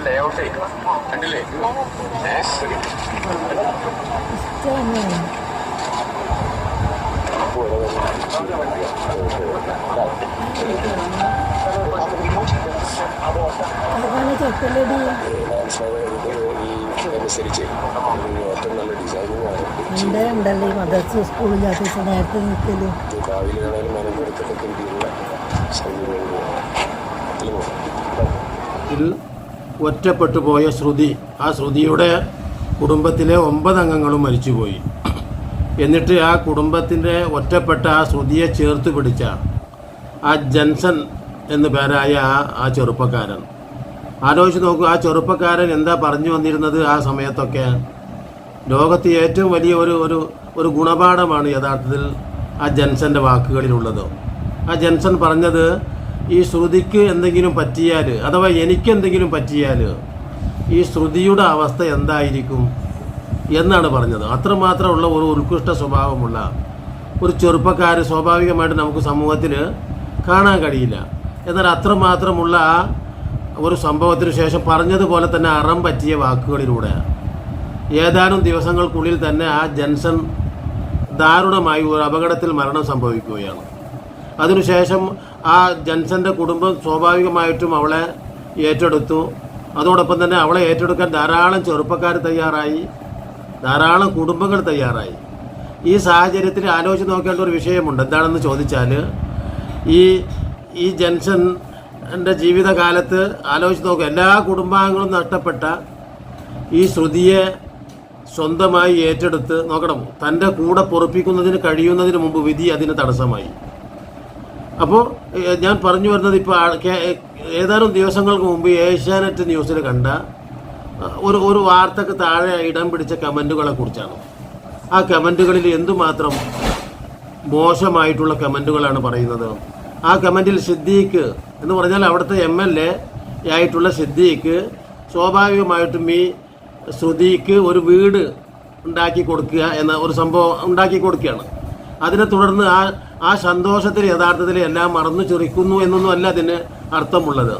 ലേഔട്ടേ കണ്ടില്ലേ അനുസരിച്ച് ഏറ്റവും നല്ല ഡിസൈനിങ് എന്റെ ഉണ്ടല്ലോ ഈ മദർസ് സ്കൂളില്ലാത്ത നേരത്തെ നിൽക്കൽ രീതിയിലുള്ള സൗകര്യങ്ങൾ ഇതിൽ ഒറ്റപ്പെട്ടു പോയ ശ്രുതി ആ ശ്രുതിയുടെ കുടുംബത്തിലെ ഒമ്പത് അംഗങ്ങളും മരിച്ചുപോയി. എന്നിട്ട് ആ കുടുംബത്തിന്റെ ഒറ്റപ്പെട്ട ആ ശ്രുതിയെ ചേർത്ത് പിടിച്ച ആ ജൻസൺ എന്ന് പേരായ ആ ആ ചെറുപ്പക്കാരൻ. ആലോചിച്ച് നോക്കൂ ആ ചെറുപ്പക്കാരൻ എന്താ പറഞ്ഞു വന്നിരുന്നത് ആ സമയത്തൊക്കെ? ലോകത്ത് ഏറ്റവും വലിയ ഒരു ഒരു ഒരു ഗുണപാഠമാണ് യഥാർത്ഥത്തിൽ ആ ജൻസന്റെ വാക്കുകളിലുള്ളത്. ആ ജൻസൺ പറഞ്ഞത് ഈ ശ്രുതിക്ക് എന്തെങ്കിലും പറ്റിയാൽ അഥവാ എനിക്ക് എന്തെങ്കിലും പറ്റിയാൽ ഈ ശ്രുതിയുടെ അവസ്ഥ എന്തായിരിക്കും എന്നാണ് പറഞ്ഞത്. അത്രമാത്രമുള്ള ഒരു ഉത്കൃഷ്ട സ്വഭാവമുള്ള ഒരു ചെറുപ്പക്കാർ സ്വാഭാവികമായിട്ട് നമുക്ക് സമൂഹത്തിൽ കാണാൻ കഴിയില്ല. എന്നാൽ അത്രമാത്രമുള്ള ഒരു സംഭവത്തിന് ശേഷം പറഞ്ഞതുപോലെ തന്നെ അറം പറ്റിയ വാക്കുകളിലൂടെ ഏതാനും ദിവസങ്ങൾക്കുള്ളിൽ തന്നെ ആ ജൻസൺ ദാരുണമായി ഒരു അപകടത്തിൽ മരണം സംഭവിക്കുകയാണ്. അതിനുശേഷം ആ ജൻസന്റെ കുടുംബം സ്വാഭാവികമായിട്ടും അവളെ ഏറ്റെടുത്തു. അതോടൊപ്പം തന്നെ അവളെ ഏറ്റെടുക്കാൻ ധാരാളം ചെറുപ്പക്കാർ തയ്യാറായി. ധാരാളം കുടുംബങ്ങൾ തയ്യാറായി. ഈ സാഹചര്യത്തിൽ ആലോചിച്ച് നോക്കേണ്ട ഒരു വിഷയമുണ്ട്. എന്താണെന്ന് ചോദിച്ചാൽ ഈ ഈ ജൻസൻ എന്റെ ജീവിതകാലത്ത് ആലോചിച്ച് നോക്കുക എല്ലാ കുടുംബാംഗങ്ങളും നഷ്ടപ്പെട്ട ഈ ശ്രുതിയെ സ്വന്തമായി ഏറ്റെടുത്ത് നോക്കണം. തന്റെ കൂടെ പൊറപ്പിക്കുന്നതിന് കഴിയുന്നതിന് മുമ്പ് വിധി അതിന് തടസ്സമായി. അപ്പോൾ ഞാൻ പറഞ്ഞു വരുന്നത് ഇപ്പോൾ ഏതാനും ദിവസങ്ങൾക്ക് മുമ്പ് ഏഷ്യാനെറ്റ് ന്യൂസിൽ കണ്ട ഒരു ഒരു വാർത്തക്ക് താഴെ ഇടം പിടിച്ച കമന്റുകളെ കുറിച്ചാണ്. ആ കമന്റുകളിൽ എന്തുമാത്രം മോശമായിട്ടുള്ള കമന്റുകളാണ് പറയുന്നത്. ആ കമന്റിൽ സിദ്ദീഖ് എന്ന് പറഞ്ഞാൽ അവിടുത്തെ എം എൽ എ ആയിട്ടുള്ള സിദ്ദീഖ് സ്വാഭാവികമായിട്ടും ഈ ശ്രുതിക്ക് ഒരു വീട് ഉണ്ടാക്കി കൊടുക്കുക എന്ന ഒരു സംഭവം ഉണ്ടാക്കി കൊടുക്കുകയാണ്. അതിനെ തുടർന്ന് ആ ആ സന്തോഷത്തിൽ യഥാർത്ഥത്തിൽ എല്ലാം മറന്നു ചെറിക്കുന്നു എന്നൊന്നും അല്ല അതിന് അർത്ഥമുള്ളത്.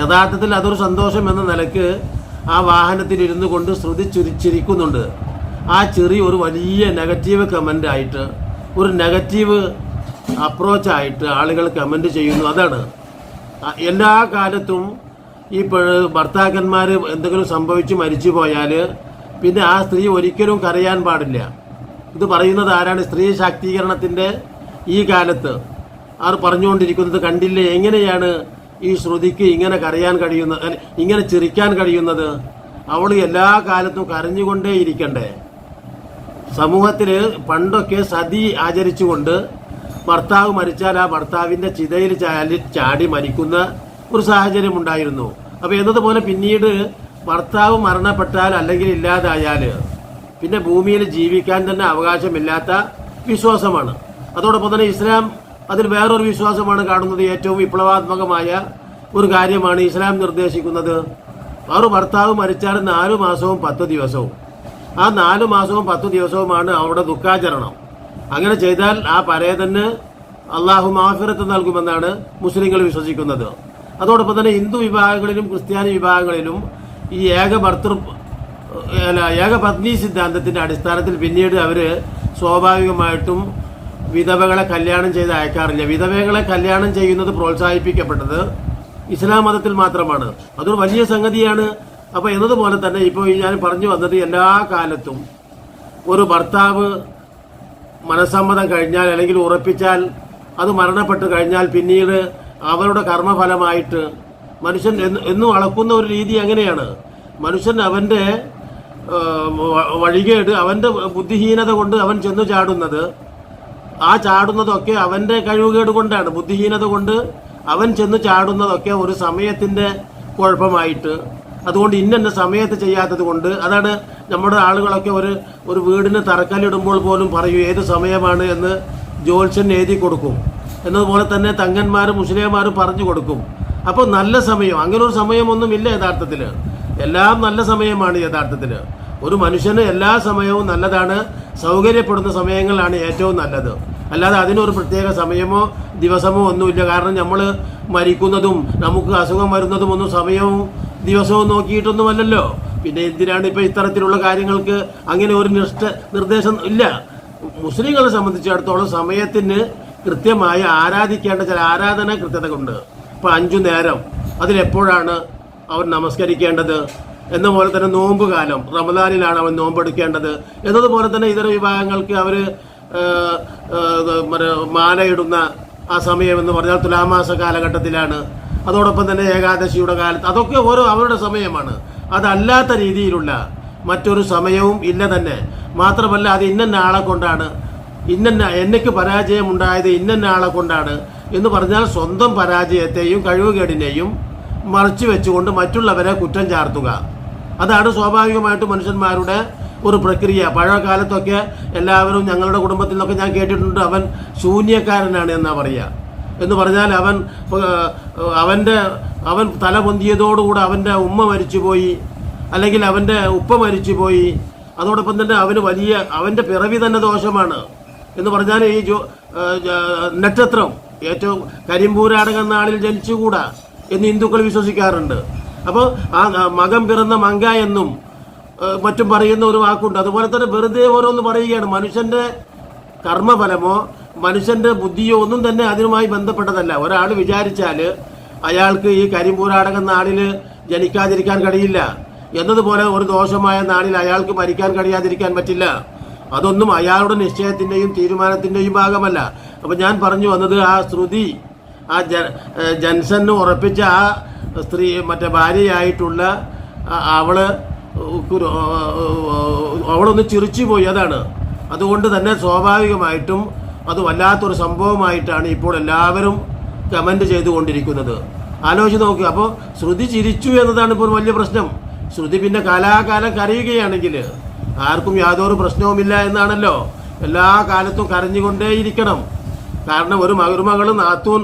യഥാർത്ഥത്തിൽ അതൊരു സന്തോഷം എന്ന നിലയ്ക്ക് ആ വാഹനത്തിൽ ഇരുന്നു കൊണ്ട് ശ്രുതി ചിരിച്ചിരിക്കുന്നുണ്ട്. ആ ചെറിയ ഒരു വലിയ നെഗറ്റീവ് കമന്റ് ആയിട്ട് ഒരു നെഗറ്റീവ് അപ്രോച്ചായിട്ട് ആളുകൾ കമന്റ് ചെയ്യുന്നു. അതാണ്. എല്ലാ കാലത്തും ഈ ഭർത്താക്കന്മാർ എന്തെങ്കിലും സംഭവിച്ച് മരിച്ചു പോയാൽ പിന്നെ ആ സ്ത്രീ ഒരിക്കലും കരയാൻ പാടില്ല. ഇത് പറയുന്നത് ആരാണ്? സ്ത്രീ ശാക്തീകരണത്തിന്റെ ഈ കാലത്ത് ആർ പറഞ്ഞുകൊണ്ടിരിക്കുന്നത് കണ്ടില്ലേ? എങ്ങനെയാണ് ഈ ശ്രുതിക്ക് ഇങ്ങനെ കരയാൻ കഴിയുന്നത്? ഇങ്ങനെ ചിരിക്കാൻ കഴിയുന്നത്? അവൾ എല്ലാ കാലത്തും കരഞ്ഞുകൊണ്ടേ ഇരിക്കണ്ടേ? സമൂഹത്തിൽ പണ്ടൊക്കെ സതി ആചരിച്ചുകൊണ്ട് ഭർത്താവ് മരിച്ചാൽ ആ ഭർത്താവിന്റെ ചിതയിൽ ചാടി ചാടി മരിക്കുന്ന ഒരു സാഹചര്യം ഉണ്ടായിരുന്നു. അപ്പൊ എന്നതുപോലെ പിന്നീട് ഭർത്താവ് മരണപ്പെട്ടാൽ അല്ലെങ്കിൽ ഇല്ലാതായാൽ പിന്നെ ഭൂമിയിൽ ജീവിക്കാൻ തന്നെ അവകാശമില്ലാത്ത വിശ്വാസമാണ്. അതോടൊപ്പം തന്നെ ഇസ്ലാം അതിൽ വേറൊരു വിശ്വാസമാണ് കാണുന്നത്. ഏറ്റവും വിപ്ലവാത്മകമായ ഒരു കാര്യമാണ് ഇസ്ലാം നിർദ്ദേശിക്കുന്നത്. ആറു ഭർത്താവ് മരിച്ചാൽ നാലു മാസവും പത്ത് ദിവസവും. ആ നാലു മാസവും പത്ത് ദിവസവുമാണ് അവിടെ ദുഃഖാചരണം. അങ്ങനെ ചെയ്താൽ ആ പരേതന് അള്ളാഹു മാഫിറത്ത് നൽകുമെന്നാണ് മുസ്ലിങ്ങൾ വിശ്വസിക്കുന്നത്. അതോടൊപ്പം തന്നെ ഹിന്ദു വിഭാഗങ്ങളിലും ക്രിസ്ത്യാനി വിഭാഗങ്ങളിലും ഈ ഏക ഭർത്തൃ അല്ല ഏകപത്നി സിദ്ധാന്തത്തിന്റെ അടിസ്ഥാനത്തിൽ പിന്നീട് അവർ സ്വാഭാവികമായിട്ടും വിധവകളെ കല്യാണം ചെയ്ത് അയക്കാറില്ല. വിധവകളെ കല്യാണം ചെയ്യുന്നത് പ്രോത്സാഹിപ്പിക്കപ്പെട്ടത് ഇസ്ലാം മതത്തിൽ മാത്രമാണ്. അതൊരു വലിയ സംഗതിയാണ്. അപ്പോൾ എന്നതുപോലെ തന്നെ ഇപ്പോൾ ഞാൻ പറഞ്ഞു വന്നത് എല്ലാ കാലത്തും ഒരു ഭർത്താവ് മനസ്സമ്മതം കഴിഞ്ഞാൽ അല്ലെങ്കിൽ ഉറപ്പിച്ചാൽ അത് മരണപ്പെട്ട് കഴിഞ്ഞാൽ പിന്നീട് അവരുടെ കർമ്മഫലമായിട്ട് മനുഷ്യൻ എന്ന് അളക്കുന്ന ഒരു രീതി അങ്ങനെയാണ് മനുഷ്യൻ വ- വഴികേട് അവന്റെ ബുദ്ധിഹീനത കൊണ്ട് അവൻ ചെന്ന് ചാടുന്നത്. ആ ചാടുന്നതൊക്കെ അവന്റെ കഴിവുകേട് കൊണ്ടാണ്. ബുദ്ധിഹീനത കൊണ്ട് അവൻ ചെന്ന് ചാടുന്നതൊക്കെ ഒരു സമയത്തിന്റെ കുഴപ്പമായിട്ട്. അതുകൊണ്ട് ഇന്ന സമയത്ത് ചെയ്യാത്തത് കൊണ്ട് അതാണ് നമ്മുടെ ആളുകളൊക്കെ ഒരു ഒരു വീടിന് തറക്കല്ലിടുമ്പോൾ പോലും പറയൂ ഏത് സമയമാണ് എന്ന് ജോത്സ്യൻ എഴുതി കൊടുക്കും. എന്നതുപോലെ തന്നെ തങ്ങന്മാരും മുസ്ലിംമാരും പറഞ്ഞു കൊടുക്കും. അപ്പോൾ നല്ല സമയം. അങ്ങനെ ഒരു സമയമൊന്നുമില്ല യഥാർത്ഥത്തിൽ എല്ലാം നല്ല സമയമാണ് യഥാർത്ഥത്തിൽ ഒരു മനുഷ്യന് എല്ലാ സമയവും നല്ലതാണ് സൗകര്യപ്പെടുന്ന സമയങ്ങളാണ് ഏറ്റവും നല്ലത്. അല്ലാതെ അതിനൊരു പ്രത്യേക സമയമോ ദിവസമോ ഒന്നുമില്ല. കാരണം നമ്മൾ മരിക്കുന്നതും നമുക്ക് അസുഖം വരുന്നതും ഒന്നും സമയവും ദിവസവും നോക്കിയിട്ടൊന്നുമല്ലല്ലോ. പിന്നെ എന്തിനാണ് ഇപ്പോൾ ഇത്തരത്തിലുള്ള കാര്യങ്ങൾക്ക് അങ്ങനെ ഒരു നിഷ്ഠ നിർദ്ദേശം ഇല്ല. മുസ്ലിങ്ങളെ സംബന്ധിച്ചിടത്തോളം സമയത്തിന് കൃത്യമായി ആരാധിക്കേണ്ട ചില ആരാധന കൃത്യതകളുണ്ട്. ഇപ്പോൾ അഞ്ചു നേരം. അതിലെപ്പോഴാണ് അവൻ നമസ്കരിക്കേണ്ടത്. എന്ന പോലെ തന്നെ നോമ്പ് കാലം റമദാനിലാണ് അവൻ നോമ്പെടുക്കേണ്ടത്. എന്നതുപോലെ തന്നെ ഇതര വിഭാഗങ്ങൾക്ക് അവർ മാലയിടുന്ന ആ സമയം എന്ന് പറഞ്ഞാൽ തുലാമാസ കാലഘട്ടത്തിലാണ്. അതോടൊപ്പം തന്നെ ഏകാദശിയുടെ കാലത്ത് അതൊക്കെ ഓരോ അവരുടെ സമയമാണ്. അതല്ലാത്ത രീതിയിലുള്ള മറ്റൊരു സമയവും ഇല്ല തന്നെ. മാത്രമല്ല അത് ഇന്ന ആളെ കൊണ്ടാണ്. ഇന്ന എന്നയ്ക്ക് പരാജയം ഉണ്ടായത് ഇന്ന കൊണ്ടാണ് എന്ന് പറഞ്ഞാൽ സ്വന്തം പരാജയത്തെയും കഴിവുകേടിനെയും മറച്ചു വെച്ചുകൊണ്ട് മറ്റുള്ളവരെ കുറ്റം ചാർത്തുക. അതാണ് സ്വാഭാവികമായിട്ട് മനുഷ്യന്മാരുടെ ഒരു പ്രക്രിയ. പഴയ കാലത്തൊക്കെ എല്ലാവരും ഞങ്ങളുടെ കുടുംബത്തിൽ നിന്നൊക്കെ ഞാൻ കേട്ടിട്ടുണ്ട് അവൻ ശൂന്യക്കാരനാണ് എന്നാ പറയുക. എന്ന് പറഞ്ഞാൽ അവൻ അവന്റെ അവൻ തല പൊന്തിയതോടുകൂടെ അവന്റെ ഉമ്മ മരിച്ചുപോയി അല്ലെങ്കിൽ അവന്റെ ഉപ്പ മരിച്ചുപോയി. അതോടൊപ്പം തന്നെ അവന് വലിയ അവന്റെ പിറവി തന്നെ ദോഷമാണ്. എന്ന് പറഞ്ഞാൽ ഈ നക്ഷത്രം ഏറ്റവും കരിമ്പൂരാടകം നാളിൽ ജനിച്ചുകൂടാ. എന്ന് ഹിന്ദുക്കൾ വിശ്വസിക്കാറുണ്ട്. അപ്പോൾ ആ മകം പിറന്ന മങ്ക എന്നും മറ്റും പറയുന്ന ഒരു വാക്കുണ്ട്. അതുപോലെ തന്നെ വെറുതെ ഓരോന്ന് പറയുകയാണ്. മനുഷ്യന്റെ കർമ്മഫലമോ മനുഷ്യന്റെ ബുദ്ധിയോ ഒന്നും തന്നെ അതിനുമായി ബന്ധപ്പെട്ടതല്ല. ഒരാൾ വിചാരിച്ചാൽ അയാൾക്ക് ഈ കരിമ്പൂരാടകം നാളിൽ ജനിക്കാതിരിക്കാൻ കഴിയില്ല. എന്നതുപോലെ ഒരു ദോഷമായ നാളിൽ അയാൾക്ക് മരിക്കാൻ കഴിയാതിരിക്കാൻ പറ്റില്ല. അതൊന്നും അയാളുടെ നിശ്ചയത്തിന്റെയും തീരുമാനത്തിന്റെയും ഭാഗമല്ല. അപ്പൊ ഞാൻ പറഞ്ഞു വന്നത് ആ ശ്രുതി ആ ജൻസന് ഉറപ്പിച്ച ആ സ്ത്രീ മറ്റേ ഭാര്യയായിട്ടുള്ള അവൾ അവളൊന്ന് ചിരിച്ചു പോയി അതാണ്. അതുകൊണ്ട് തന്നെ സ്വാഭാവികമായിട്ടും അത് വല്ലാത്തൊരു സംഭവമായിട്ടാണ് ഇപ്പോൾ എല്ലാവരും കമന്റ് ചെയ്തുകൊണ്ടിരിക്കുന്നത്. ആലോചിച്ച് നോക്കുക അപ്പോൾ ശ്രുതി ചിരിച്ചു എന്നതാണ് ഇപ്പോൾ വലിയ പ്രശ്നം. ശ്രുതി പിന്നെ കാലാകാലം കരയുകയാണെങ്കിൽ ആർക്കും യാതൊരു പ്രശ്നവുമില്ല എന്നാണല്ലോ. എല്ലാ കാലത്തും കരഞ്ഞുകൊണ്ടേയിരിക്കണം. കാരണം ഒരു മകരുമകൾ നാത്തൂൻ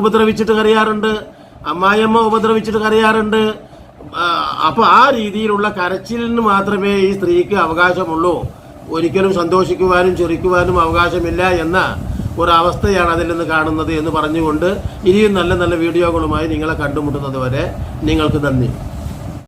ഉപദ്രവിച്ചിട്ട് കരയാറുണ്ട് അമ്മായിയമ്മ ഉപദ്രവിച്ചിട്ട് കരയാറുണ്ട്. അപ്പോൾ അപ്പൊ ആ രീതിയിലുള്ള കരച്ചിലിന് മാത്രമേ ഈ സ്ത്രീക്ക് അവകാശമുള്ളൂ. ഒരിക്കലും സന്തോഷിക്കുവാനും ചെറിക്കുവാനും അവകാശമില്ല എന്ന ഒരവസ്ഥയാണ് അതിൽ നിന്ന് കാണുന്നത് എന്ന് പറഞ്ഞുകൊണ്ട് ഇനിയും നല്ല നല്ല വീഡിയോകളുമായി നിങ്ങളെ കണ്ടുമുട്ടുന്നത് വരെ നിങ്ങൾക്ക് നന്ദി.